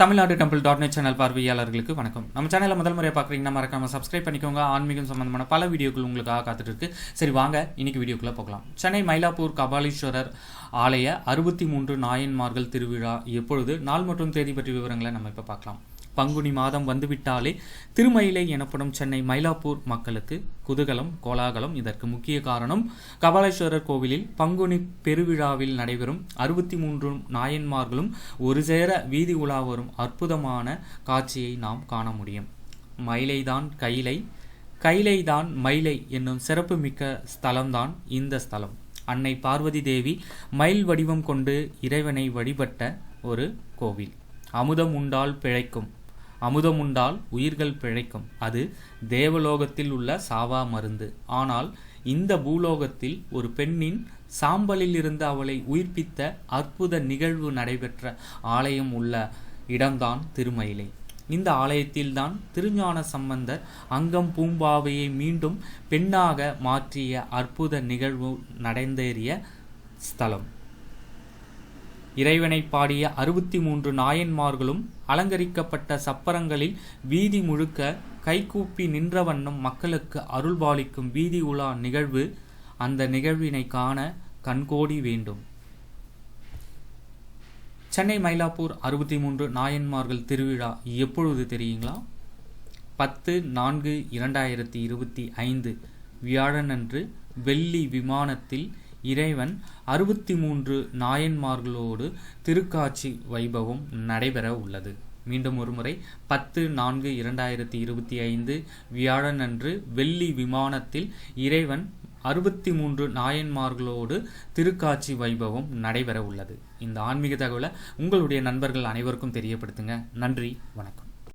Tamil Nadu temple dot net channel பார்வையாளர்களுக்கு வணக்கம். நம்ம சேனலை முதல் முறையாக பார்க்குறீங்கன்னா மறக்காம சப்ஸ்கிரைப் பண்ணிக்கோங்க. ஆன்மீகம் சம்பந்தமான பல வீடியோக்கள் உங்களுக்காக காத்துட்டு இருக்கு சரி வாங்க இன்னைக்கு வீடியோக்குள்ளே போகலாம். சென்னை மயிலாப்பூர் கபாலீஸ்வரர் ஆலய அறுபத்தி மூன்று நாயன்மார்கள் திருவிழா எப்பொழுது? நாள் மற்றும் தேதி பற்றிய விவரங்களை நம்ம இப்போ பார்க்கலாம். பங்குனி மாதம் வந்துவிட்டாலே திருமயிலை எனப்படும் சென்னை மயிலாப்பூர் மக்களுக்கு குதூகலம் கோலாகலம் இதற்கு முக்கிய காரணம். கபாலேஸ்வரர் கோவிலில் பங்குனி பெருவிழாவில் நடைபெறும் அறுபத்தி மூன்று நாயன்மார்களும் ஒரு சேர வீதி உலா வரும் அற்புதமான காட்சியை நாம் காண முடியும். மயிலைதான் கைலை கைலைதான் மயிலை என்னும் சிறப்புமிக்க ஸ்தலம்தான் இந்த ஸ்தலம். அன்னை பார்வதி தேவி மயில் வடிவம் கொண்டு இறைவனை வழிபட்ட ஒரு கோவில். அமுதம் உண்டால் பிழைக்கும். அமுதம் உண்டால் உயிர்கள் பிழைக்கும். அது தேவலோகத்தில் உள்ள சாவா மருந்து. ஆனால் இந்த பூலோகத்தில் ஒரு பெண்ணின் சாம்பலில் இருந்து அவளை உயிர்ப்பித்த அற்புத நிகழ்வு நடைபெற்ற ஆலயம் உள்ள இடம்தான் திருமயிலை. இந்த ஆலயத்தில்தான் திருஞான சம்பந்தர் அங்கம் பூம்பாவையை மீண்டும் பெண்ணாக மாற்றிய அற்புத நிகழ்வு நடந்தேறிய ஸ்தலம். இறைவனை பாடிய அறுபத்தி மூன்று நாயன்மார்களும் அலங்கரிக்கப்பட்ட சப்பரங்களில் வீதி முழுக்க கைகூப்பி நின்ற வண்ணம் மக்களுக்கு அருள்பாலிக்கும் வீதி உலா நிகழ்வு அந்த நிகழ்வினை காண கண்கோடி வேண்டும். சென்னை மயிலாப்பூர் அறுபத்தி மூன்று நாயன்மார்கள் திருவிழா எப்பொழுது தெரியுங்களா? பத்து நான்கு இரண்டாயிரத்தி இருபத்தி ஐந்து வியாழனன்று வெள்ளி விமானத்தில் இறைவன் அறுபத்தி மூன்று நாயன்மார்களோடு திருக்காட்சி வைபவம் நடைபெற உள்ளது. மீண்டும் ஒருமுறை பத்து நான்கு இரண்டாயிரத்தி இருபத்தி ஐந்து வியாழன் அன்று வெள்ளி விமானத்தில் இறைவன் அறுபத்தி மூன்று நாயன்மார்களோடு திருக்காட்சி வைபவம் நடைபெற உள்ளது. இந்த ஆன்மீக தகவலை உங்களுடைய நண்பர்கள் அனைவருக்கும் தெரியப்படுத்துங்க. நன்றி வணக்கம்.